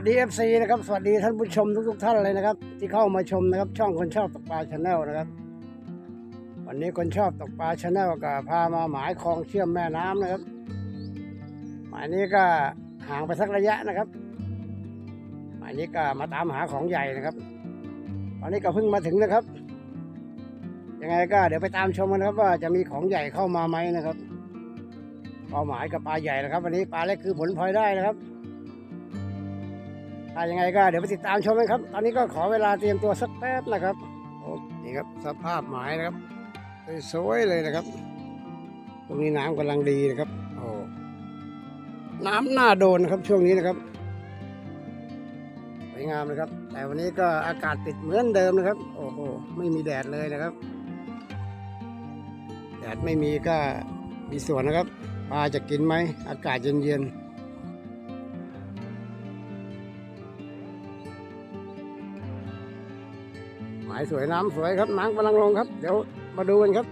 วัสดี FC นะครับสวัสดีท่านผู้ชมทุกๆท่านเลยนะครับ ที่เข้ามาชมนะครับ ช่องคนชอบตกปลาชาแนลนะครับ วันนี้คนชอบตกปลาชาแนลก็พามาหมายคลองเชื่อมแม่น้ำนะครับ หมายนี้ก็ห่างไปสักระยะนะครับ หมายนี้ก็มาตามหาของใหญ่นะครับตอนนี้ก็เพิ่งมาถึงนะครับยังไงก็เดี๋ยวไปตามชมกันนะครับว่าจะมีของใหญ่เข้ามาไหมนะครับเป้าหมายกับปลาใหญ่นะครับ วันนี้ปลาเล็กคือผลพลอยได้นะครับ ถ้ายังไงก็เดี๋ยวไปติดตามชมกันครับ ตอนนี้ก็ขอเวลาเตรียมตัวสักแป๊บนะครับโอ้นี่ครับสภาพหมายนะครับสวยเลยนะครับ ตรงนี้น้ำกำลังดีนะครับโอ้น้ำน่าโดนนะครับช่วงนี้นะครับสวยงามนะครับ แต่วันนี้ก็อากาศติดเหมือนเดิมนะครับ โอ้โหไม่มีแดดเลยนะครับ แดดไม่มีก็มีส่วนนะครับปลาจะกินไหมอากาศเย็นๆายสวยน้ำสวยครับน้ำกำลังลงครับ เดี๋ยวมาดูกันครับ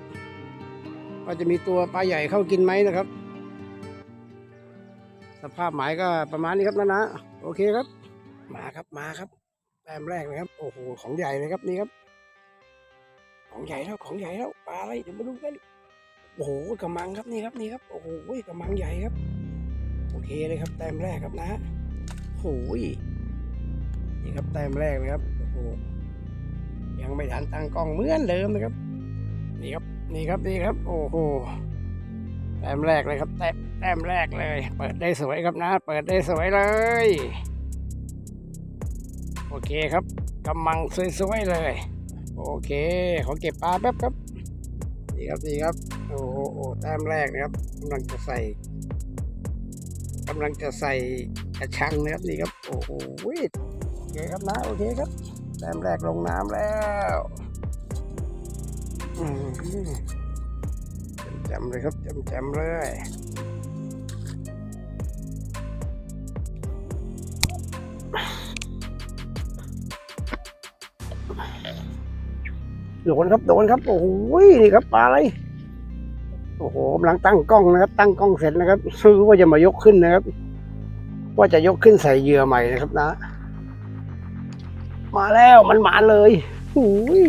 ว่าจะมีตัวปลาใหญ่เข้ากินไหมนะครับ สภาพหมายก็ประมาณนี้ครับนะนะโอเคครับ มาครับมาครับแต้มแรกนะครับโอ้โหของใหญ่เลยครับนี่ครับ ของใหญ่แล้วของใหญ่แล้วปลาอะไรเดี๋ยวมาดูกันโอ้โหกระมังครับนี่ครับนี่ครับโอ้โหกระมังใหญ่ครับ โอเคเลยครับแต้มแรกครับนะโอ้โหนี่ครับแต้มแรกนะครับโอ้โห ยังไม่ทันตั้งกล้องเหมือนเดิมนะครับ นี่ครับนี่ครับนี่ครับ โอ้โหแต้มแรกเลยครับ แต้มแต้มแรกเลย เปิดได้สวยครับนะ เปิดได้สวยเลย โอเคครับกำมังสวยๆเลย โอเคขอเก็บปลาแป๊บครับนี่ครับนี่ครับ โอ้โหแต้มแรกนะครับกำลังจะใส่กำลังจะใส่กระชังนะครับนี่ครับ โอ้โหโอเคครับนะ โอเคครับ แต้มแรกลงน้ำแล้วจำเลยครับจำๆเลยโดนครับโดนครับ โอ้โหนี่ครับปลาอะไร โอ้โหกำลังตั้งกล้องนะครับ ตั้งกล้องเสร็จนะครับซื้อว่าจะมายกขึ้นนะครับ ว่าจะยกขึ้นใส่เหยื่อใหม่นะครับนะ มาแล้วมันมาเลยหูย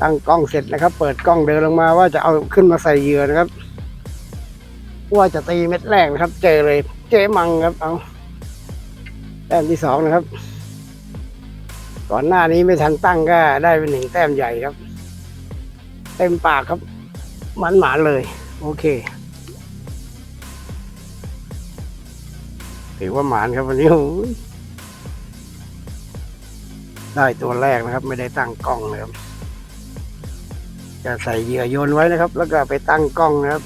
ตั้งกล้องเสร็จนะครับ เปิดกล้องเดินลงมาว่าจะเอาขึ้นมาใส่เหยื่อนะครับ ว่าจะตีเม็ดแรกนะครับ เจอเลย เจมังครับ เอาแต้มที่สองนะครับ ก่อนหน้านี้ไม่ทันตั้งก็ได้เป็นหนึ่งแต้มใหญ่ครับ เต็มปากครับ มันหมาเลย โอเคถือว่าหมานครับวันนี้ ได้ตัวแรกนะครับ ไม่ได้ตั้งกล้องนะครับจะใส่เหยื่อโยนไว้นะครับ แล้วก็ไปตั้งกล้องนะครับ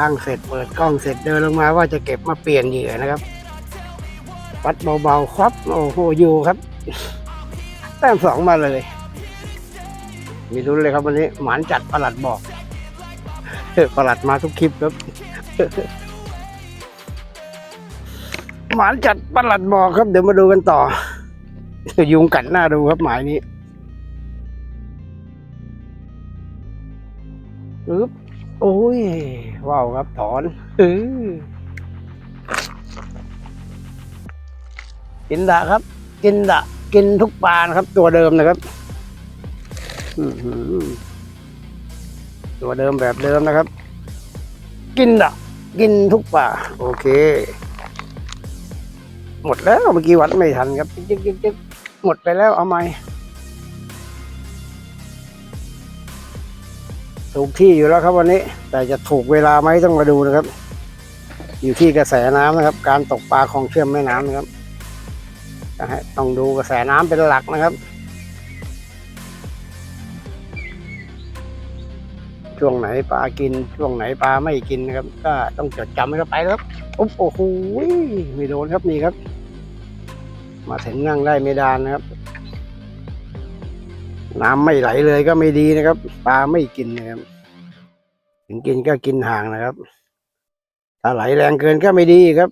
ตั้งเสร็จเปิดกล้องเสร็จเดินลงมาว่าจะเก็บมาเปลี่ยนเหยื่อนะครับวัดเบาๆครับโอ้โหอยู่ครับแต้มสองมาเลย มีรุ้นเลยครับวันนี้หมานจัดประหลัดบอกประหลัดมาทุกคลิปครับหมานจัดประหลัดบอกครับ เดี๋ยวมาดูกันต่อ ยุงกัดหน้าดูครับหมายนี้อึ๊บโอ้ย ว้าวครับถอนอือกินดะครับ กินดะ กินทุกปลานะครับ ตัวเดิมนะครับตัวเดิมแบบเดิมนะครับ กินดะ กินทุกปลาโอเค หมดแล้วเมื่อกี้วัดไม่ทันครับจิ๊กจิ๊กจิ๊ก หมดไปแล้วเอาไหมถูกที่อยู่แล้วครับวันนี้ แต่จะถูกเวลาไหมต้องมาดูนะครับ อยู่ที่กระแสน้ำนะครับ การตกปลาของเชื่อมแม่น้ำนะครับต้องดูกระแสน้ำเป็นหลักนะครับ ช่วงไหนปลากิน ช่วงไหนปลาไม่กินนะครับ ก็ต้องจดจำให้เข้าไปครับอุ๊บโอ้โหไม่โดนครับนี่ครับ มาถึงนั่งได้ไม่ดานนะครับ น้ำไม่ไหลเลยก็ไม่ดีนะครับ ปลาไม่กินนะครับ ถึงกินก็กินห่างนะครับ ถ้าไหลแรงเกินก็ไม่ดีครับ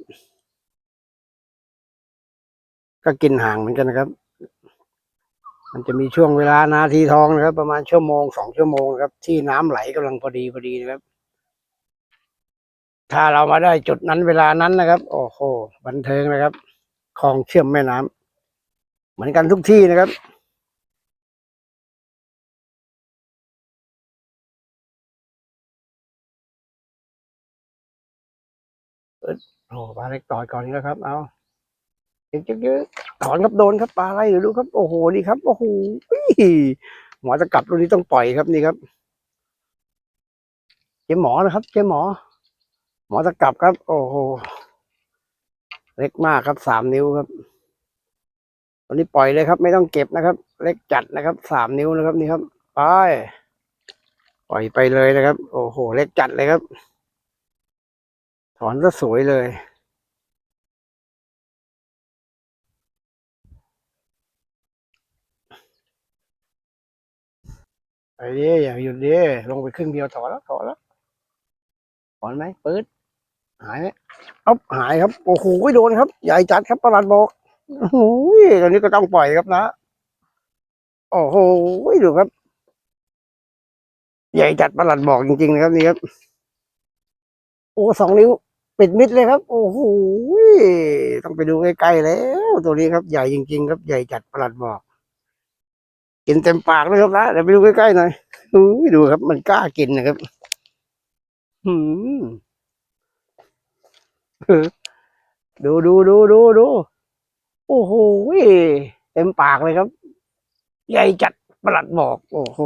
ก็กินห่างเหมือนกันนะครับ มันจะมีช่วงเวลานาทีทองนะครับ ประมาณชั่วโมงสองชั่วโมงนะครับ ที่น้ำไหลกำลังพอดีพอดีนะครับ ถ้าเรามาได้จุดนั้นเวลานั้นนะครับ โอ้โหบันเทิงนะครับ คลองเชื่อมแม่น้ำเหมือนกันทุกที่นะครับโอ้ปลาเล็กต่อยก่อนนี้แล้วครับ เอาจึ๊กจึ๊กจึ๊กถอนครับโดนครับปลาอะไรเดี๋ยวดูครับ โอ้โหดีครับโอ้โหหมอจะกลับตัวนี้ต้องปล่อยครับนี่ครับเจ๊หมอนะครับเจ๊หมอ หมอจะกลับครับ โอ้โห เล็กมากครับสามนิ้วครับตอนนี้ปล่อยเลยครับ ไม่ต้องเก็บนะครับ เล็กจัดนะครับสามนิ้วนะครับนี่ครับไปปล่อยไปเลยนะครับ โอ้โห เล็กจัดเลยครับ ถอนก็สวยเลยไปดิอย่าหยุดดิลงไปครึ่งเดียวถอนแล้วถอนแล้วถอนไหมปื๊ด หายไหมอ๊บหายครับ โอ้โหโดนครับ ใหญ่จัดครับประหลัดบอกโอ้โหตอนนี้ก็ต้องปล่อยครับนะ โอ้โหดูครับ ใหญ่จัดประหลัดบอกจริงๆนะครับนี่ครับ โอ้สองนิ้วปิดมิดเลยครับ โอ้โหต้องไปดูใกล้ๆแล้ว ตัวนี้ครับ ใหญ่จริง ๆ ครับ ใหญ่จัดประหลัดบอก กินเต็มปากเลยครับนะเดี๋ยวไปดูใกล้ๆหน่อยดูครับ มันกล้ากินนะครับหืม ดูดูดูดูดูโอ้โหเต็มปากเลยครับ ใหญ่จัดประหลัดบอก โอ้โห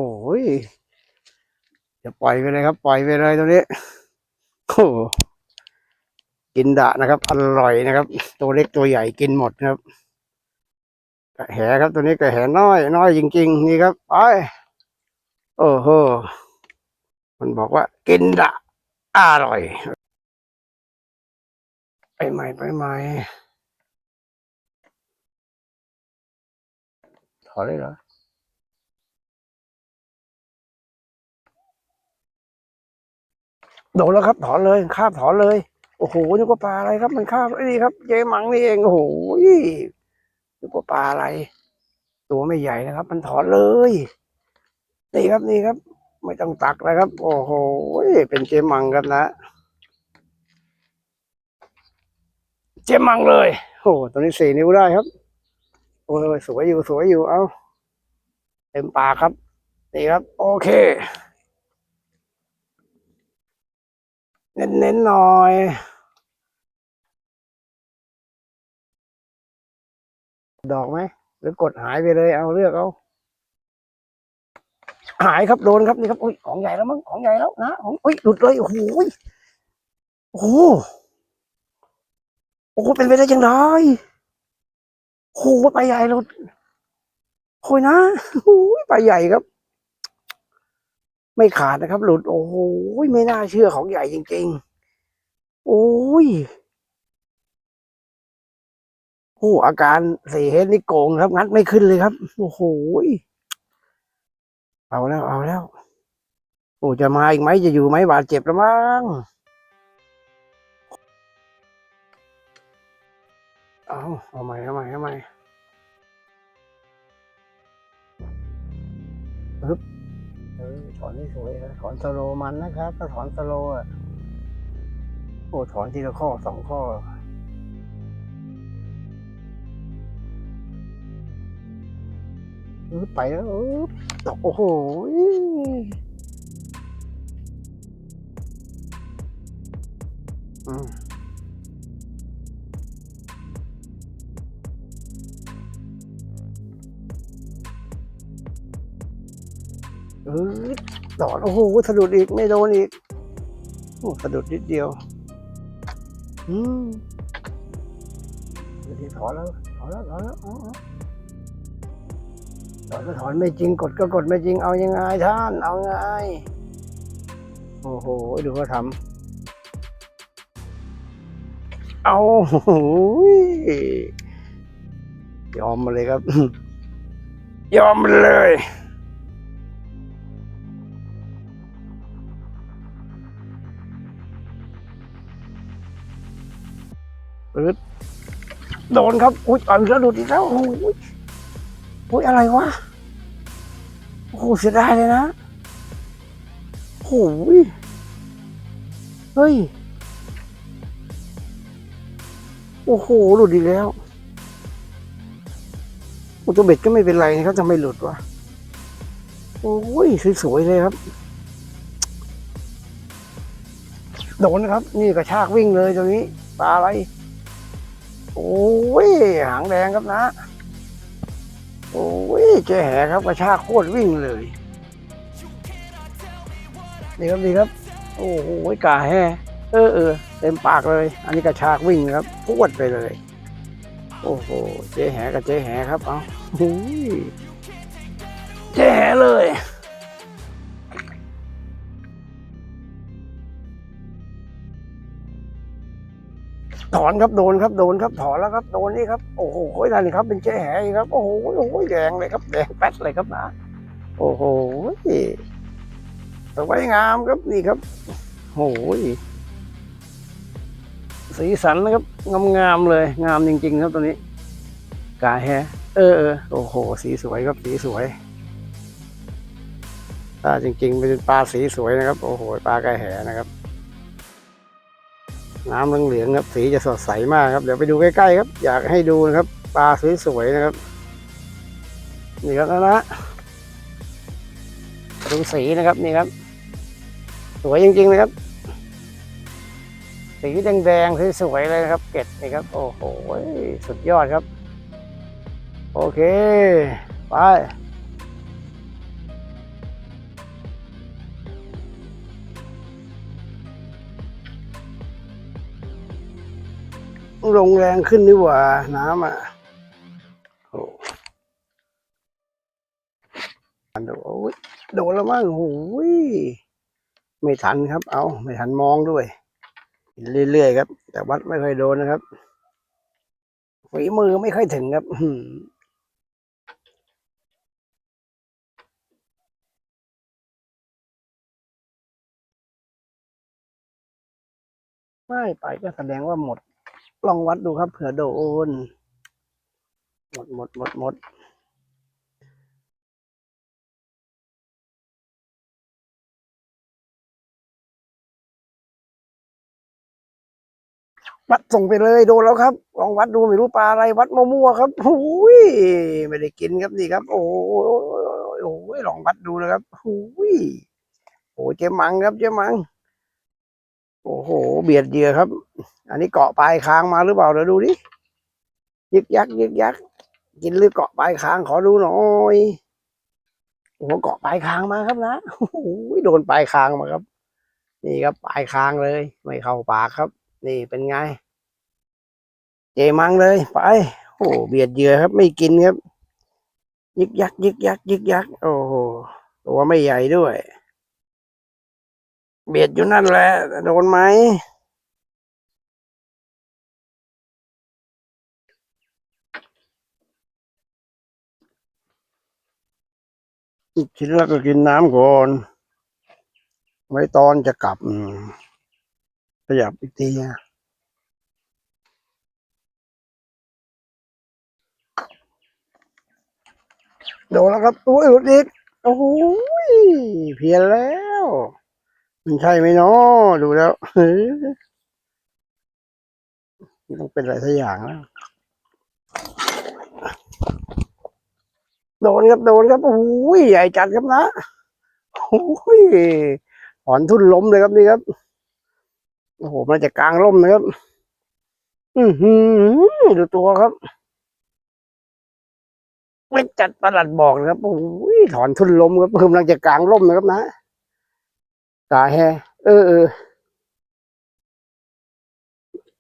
จะปล่อยไปเลยครับ ปล่อยไปเลยตัวนี้โอ้กินดะนะครับ อร่อยนะครับ ตัวเล็กตัวใหญ่กินหมดครับกระแหครับ ตัวนี้กระแหน้อย น้อยจริง ๆ นี่ครับไปโอ้โหมันบอกว่ากินดะอร่อย ไปใหม่ไปใหม่ถอนเลยเหรอโดนแล้วครับ ถอนเลยคาบถอนเลย โอ้โหนึกว่าปลาอะไรครับ มันคาบไอ้นี่ครับเจมังนี่เองโอ้โหนึกว่าปลาอะไร ตัวไม่ใหญ่นะครับ มันถอนเลย นี่ครับนี่ครับ ไม่ต้องตักนะครับ โอ้โหเป็นเจมังครับนะ เจมังเลยโอ้ตัวนี้สี่นิ้วได้ครับ โอ้ยสวยอยู่สวยอยู่เอาเต็มปากครับ นี่ครับ โอเค เน้นๆหน่อยดอกไหมหรือกดหายไปเลยเอาเลือกเอาหายครับโดนครับนี่ครับอุ้ยของใหญ่แล้วมั้งของใหญ่แล้วนะของอุ้ยหลุดเลยโอ้โหโอ้ โอ้โหเป็นไปได้ยังไงโอ้โหไปใหญ่หลุดโอ้ยนะโอ้ยไปใหญ่ครับ ไม่ขาดนะครับ หลุด โอ้โหไม่น่าเชื่อของใหญ่จริงๆ โอ้ยโอ้อาการสี่เฮดนี่โกงครับ งัดไม่ขึ้นเลยครับ โอ้โหเอาแล้ว เอาแล้ว โอ้จะมาอีกไหมจะอยู่ไหมบาดเจ็บแล้วมั้ง เอาเอาใหม่เอาใหม่เอาใหม่ปึ๊บเออถอนได้สวยนะถอนสโลมันนะครับถ้าถอนสโลอะโอ้ถอนทีละข้อสองข้อไปแล้วตกโอ้โหอืม เออตอดโอ้โหสะดุดอีกไม่โดนอีกโอ้สะดุดนิดเดียว อืมเดี๋ยวถอนแล้วถอนแล้วถอนแล้วถอนก็ถอนไม่จริงกดก็กดไม่จริงเอายังไงท่าน เอาไงโอ้โหดูเขาทำเอาอยอมมาเลยครับ ยอมมาเลย ปึ๊ดโดนครับ อุ้ยอ่อนแล้วดูดีกแล้วโอ้โหโอ้ยอะไรวะ โอ้โหเสียดายเลยนะโอ้โหเฮ้ย โอ้โห หลุดอีกแล้วอุตเบ็ดก็ไม่เป็นไรนะครับทำไม่หลุดวะโอ้ยสวยๆเลยครับ โดนนะครับ นี่กระชากวิ่งเลยตรงนี้ปลาอะไร โอ้ยหางแดงครับนะ โอ้ยเจ๊แหครับกระชากโคตรวิ่งเลยนี่ครับนี่ครับ โอ้โหกาแห่เออเออเต็มปากเลย อันนี้กระชากวิ่งครับพวดไปเลย โอ้โหเจ๊แหกับเจ๊แหครับ เอาหูยเจ๊แหเลย ถอนครับโดนครับโดนครับถอนแล้วครับโดนนี่ครับโอ้โหนั่นครับเป็นเจ๊แหอีกครับโอ้โหโอ้โหแดงเลยครับแดงแป๊ดเลยครับนะโอ้โหสวยงามครับนี่ครับโอ้โหสีสันนะครับงามๆเลย งามจริง ๆ ครับตัวนี้ กาแฮเออเออโอ้โห สีสวยครับสีสวยปลาจริงๆเป็นปลาสีสวยนะครับ โอ้โหปลากาแหนะครับ น้ำเหลืองๆครับ สีจะสดใสมากครับ เดี๋ยวไปดูใกล้ๆครับ อยากให้ดูนะครับ ปลาสวยๆนะครับ นี่ครับนะนะดูสีนะครับนี่ครับ สวยจริงๆนะครับ สีแดงๆสวยๆเลยนะครับ เกล็ดนี่ครับ โอ้โห สุดยอดครับ โอเค ไป ลงแรงขึ้นดีกว่า น้ำอะโอ้โดโอ้ยโดนแล้วมั้งโอ้ยไม่ทันครับ เอาไม่ทันมองด้วย เรื่อยๆครับ แต่วัดไม่ค่อยโดนนะครับฝีมือไม่ค่อยถึงครับไม่ไปก็แสดงว่าหมด ลองวัดดูครับ เผื่อโดน หมดหมดหมดหมดวัดส่งไปเลยโดนแล้วครับ ลองวัดดูไม่รู้ปลาอะไร วัดมั่วๆครับโอ้ยไม่ได้กินครับนี่ครับ โอ้ยโอ้ยลองวัดดูนะครับโอ้ยโอ้ยเจ๊มังครับเจ๊มัง โอ้โห เบียดเหยื่อครับ อันนี้เกาะปลายคางมาหรือเปล่าเดี๋ยวดูดิยึกยักยึกยัก กินหรือเกาะปลายคางขอดูหน่อยโอ้โหเกาะปลายคางมาครับนะโอ้โหโดนปลายคางมาครับ นี่ครับปลายคางเลย ไม่เข้าปากครับ นี่เป็นไง เจมังเลยไปโอ้โหเบียดเหยื่อครับ ไม่กินครับ ยึกยัก ยึกยัก ยึกยัก โอ้โหตัวไม่ใหญ่ด้วย เบียดอยู่นั่นแหละโดนไหมอีกทีแรกก็กินน้ำก่อน ไว้ตอนจะกลับขยับอีกทีนะโดนแล้วครับอุ้ยหลุดอีก โอ้โหยเพียนแล้ว มันใช่ไหมเนาะดูแล้วเฮ้ยต้องเป็นอะไรสักอย่างแล้วโดนครับโดนครับโอ้ยใหญ่จัดครับนะโอ้ยถอนทุ่นล้มเลยครับนี่ครับโอ้โหมันจะกลางร่มนะครับ อือหือดูตัวครับไม่จัดประหลัดบอกนะครับโอ้ยถอนทุ่นล้มครับกำลังจะกลางร่มนะครับนะ กาแฮเออเออ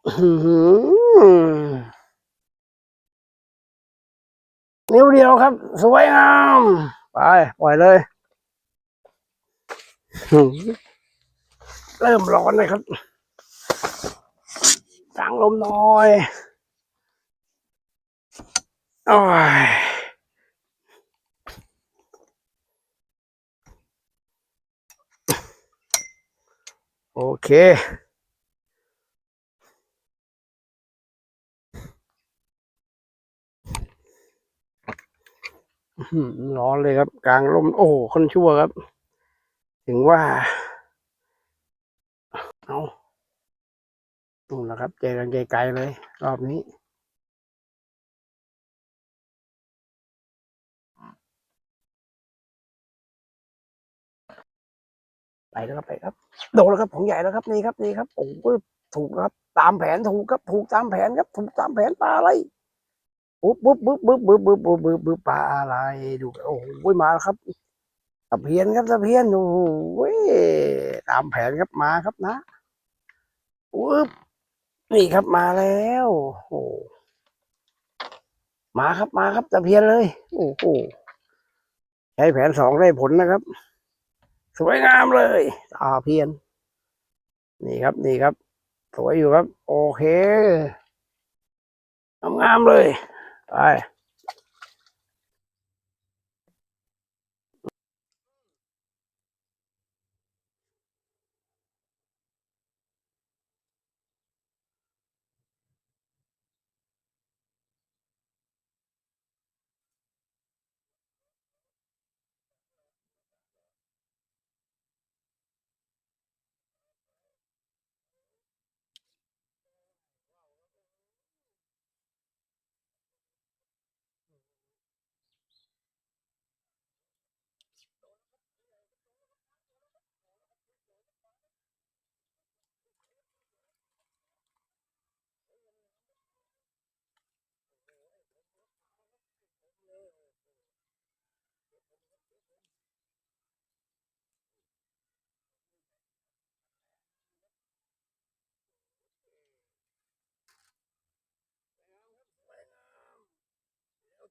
อื้ออนิ้วเดียวครับ สวยงาม ไปปล่อยเลย เริ่มร้อนเลยครับกลางลมหน่อย โอ้ย โอเคร้อนเลยครับ กลางลมโอ้โหคนชั่วครับ ถึงว่า เอาตรงนแหละครับ เจอกันไกลๆเลย รอบนี้ แล้วครับไปครับโดนแล้วครับของใหญ่แล้วครับนี่ครับนี่ครับโอ้โถูกครับ ตามแผนถูกครับ ถูกตามแผนครับถูกตามแผนปลาอะไรปุ๊บปุ๊บปุ๊บปุ๊บปุ๊บปุ๊บปุ๊บปุ๊บปุ๊บปลาอะไรดูโอ้โหมาแล้วครับตะเพียนครับตะเพียนโอ้โหตามแผนครับมาครับนะปุ๊บนี่ครับมาแล้วโอ้มาครับมาครับตะเพียนเลย โอ้โหใช้แผนสองได้ผลนะครับ สวยงามเลยตาเพียน นี่ครับนี่ครับ สวยอยู่ครับ โอเคงามๆเลยไป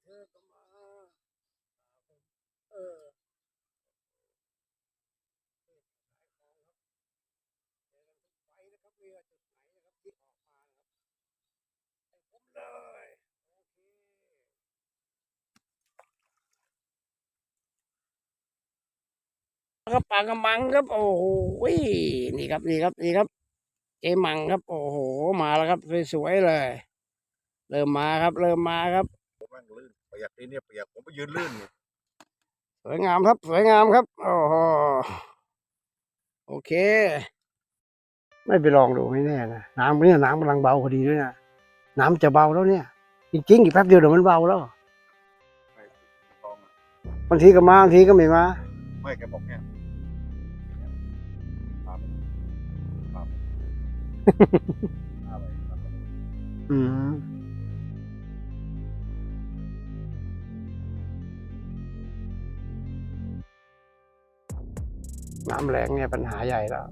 ธอก็มาเออไปนะครับเรือจุดไหนนะครับที่ออกมานะครับให้ผมเลยโอเคครับปลากระมังครับ โอ้โหนี่ครับนี่ครับนี่ครับเจมังครับ โอ้โห มาแล้วครับสวยๆเลย เริ่มมาครับ เริ่มมาครับ ปียกนี่เนี่ยเปียกผมไปยืนลื่นอยู่สวยงามครับ สวยงามครับโอ้โหโอเค ไม่ไปลองดูไม่แน่นะน้ำเนี่ยน้ำกำลังเบาพอดีด้วยนะน้ำจะเบาแล้วเนี่ย จริงๆอีกแป๊บเดียวเดี๋ยวมันเบาแล้วไม่ตองอะบางทีก็มาบางทีก็ไม่มาไม่แกบอกเนี่ยครับครับอะไรครับอืม น้ำแรงเนี่ยปัญหาใหญ่แล้ว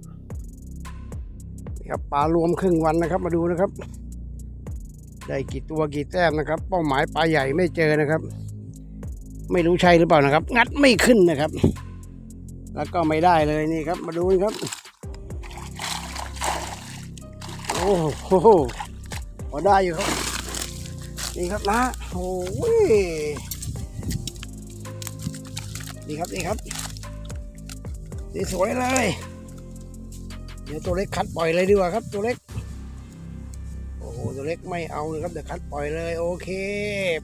นี่ครับปลารวมครึ่งวันนะครับ มาดูนะครับ ได้กี่ตัวกี่แต้มนะครับ เป้าหมายปลาใหญ่ไม่เจอนะครับ ไม่รู้ใช่หรือเปล่านะครับ งัดไม่ขึ้นนะครับ แล้วก็ไม่ได้เลยนี่ครับ มาดูกันครับโอ้โหพอได้อยู่ครับ นี่ครับนะโอ้ยนี่ครับนี่ครับ สวยเลย เดี๋ยวตัวเล็กคัดปล่อยเลยดีกว่าครับตัวเล็ก โอ้โหตัวเล็กไม่เอานะครับเดี๋ยวคัดปล่อยเลย โอเค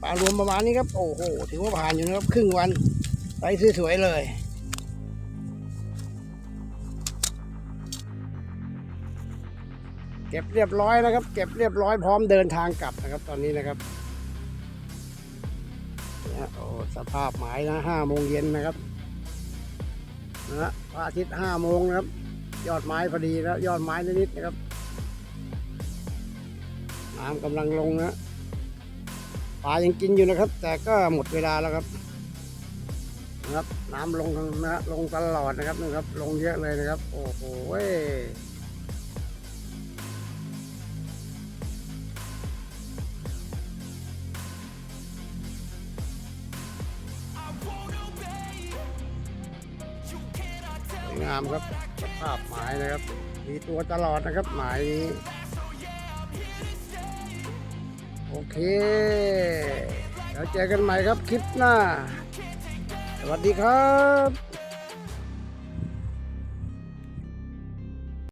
ปลารวมประมาณนี้ครับ โอ้โหถือว่าผ่านอยู่นะครับ ครึ่งวันไซส์สวยๆเลยเก็บเรียบร้อยนะครับ เก็บเรียบร้อยพร้อมเดินทางกลับนะครับ ตอนนี้นะครับเนี่ยโอ้สภาพหมายนะห้าโมงเย็นนะครับนะฮะ พระอาทิตย์ห้าโมงนะครับ ยอดไม้พอดีแล้วยอดไม้นิดๆนะครับน้ำกำลังลงนะปลายังกินอยู่นะครับ แต่ก็หมดเวลาแล้วครับนะครับ น้ำลงนะลงตลอดนะครับนะครับ ลงเยอะเลยนะครับ โอ้โห งามครับสภาพหมายนะครับ มีตัวตลอดนะครับหมายนี้ โอเค แล้วเจอกันใหม่ครับคลิปหน้า สวัสดีครับ